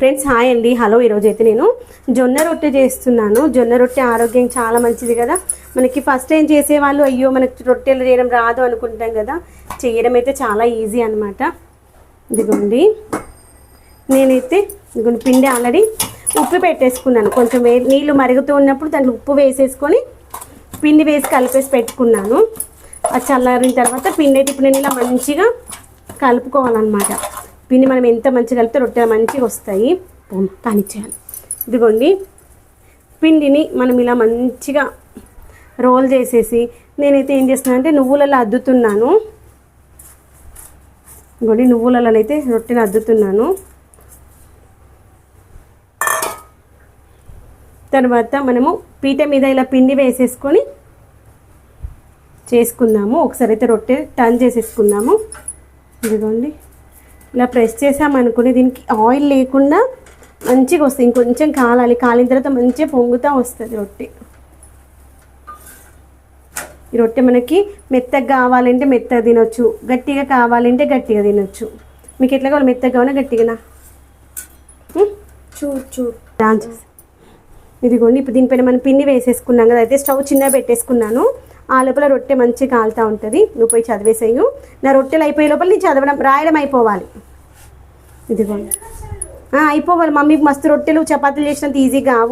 Friends hi అండి. Hello ఈరోజు అయితే నేను జొన్న రొట్టె చేస్తున్నాను. జొన్న రొట్టె ఆరోగ్యం చాలా మంచిది కదా. మనకి ఫస్ట్ టైం చేసేవాళ్ళు అయ్యో మనకి రొట్టెలు చేయడం రాదు అనుకుంటాం కదా. చేయడం అయితే చాలా ఈజీ అనమాట ఇదిగోండి. నేనైతే ఇదిగోండి పిండి ఆల్రెడీ ఉప్పు పెట్టేసుకున్నాను. కొంచెం వే నీళ్ళు మరుగుతూ ఉన్నప్పుడు దాంట్లో ఉప్పు వేసేసుకొని పిండి వేసి కలిపేసి పెట్టుకున్నాను. అది చల్లారిన తర్వాత పిండి అయితే ఇప్పుడు నేను ఇలా మంచిగా కలుపుకోవాలన్నమాట. పిండి మనం ఎంత మంచిగా కలిపితే రొట్టెలు మంచిగా వస్తాయి. పనిచేయాలి కానిచ్చేయాలి ఇదిగోండి. పిండిని మనం ఇలా మంచిగా రోల్ చేసేసి నేనైతే ఏం చేస్తున్నానంటే నువ్వులలో అద్దుతున్నాను. ఇదిగోండి నువ్వులలో అయితే రొట్టెని అద్దుతున్నాను. తర్వాత మనము పీట మీద ఇలా పిండి వేసేసుకొని చేసుకుందాము. ఒకసారి అయితే రొట్టె టర్న్ చేసేసుకుందాము. ఇదిగోండి. ఇలా ప్రెస్ చేసామనుకుని దీనికి ఆయిల్ లేకుండా మంచిగా వస్తుంది. ఇంకొంచెం కాలాలి. కాలిన తర్వాత మంచిగా పొంగుతూ వస్తుంది రొట్టె. ఈ రొట్టె మనకి మెత్తగా కావాలంటే మెత్తగా తినొచ్చు. గట్టిగా కావాలంటే గట్టిగా తినొచ్చు. మీకు ఎట్లా కావాలి? మెత్తగా కావాలా? గట్టిగానా? డాన్స్ చేసి. ఇదిగోండి ఇప్పుడు దీనిపైన మనం పిండి వేసేసుకున్నాం కదా. అయితే స్టవ్ చిన్నగా పెట్టేసుకున్నాను. ఆ లోపల రొట్టె మంచిగా కాలుతూ ఉంటుంది. నువ్వు పోయి చదివేసేయు. నా రొట్టెలు అయిపోయే లోపల నేను చదవడం రాయడం అయిపోవాలి. ఇదిగోండి. ఆ, అయిపోవాలి మమ్మీకి మస్తు రొట్టెలు చపాతీలు చేసినంత ఈజీగా కావు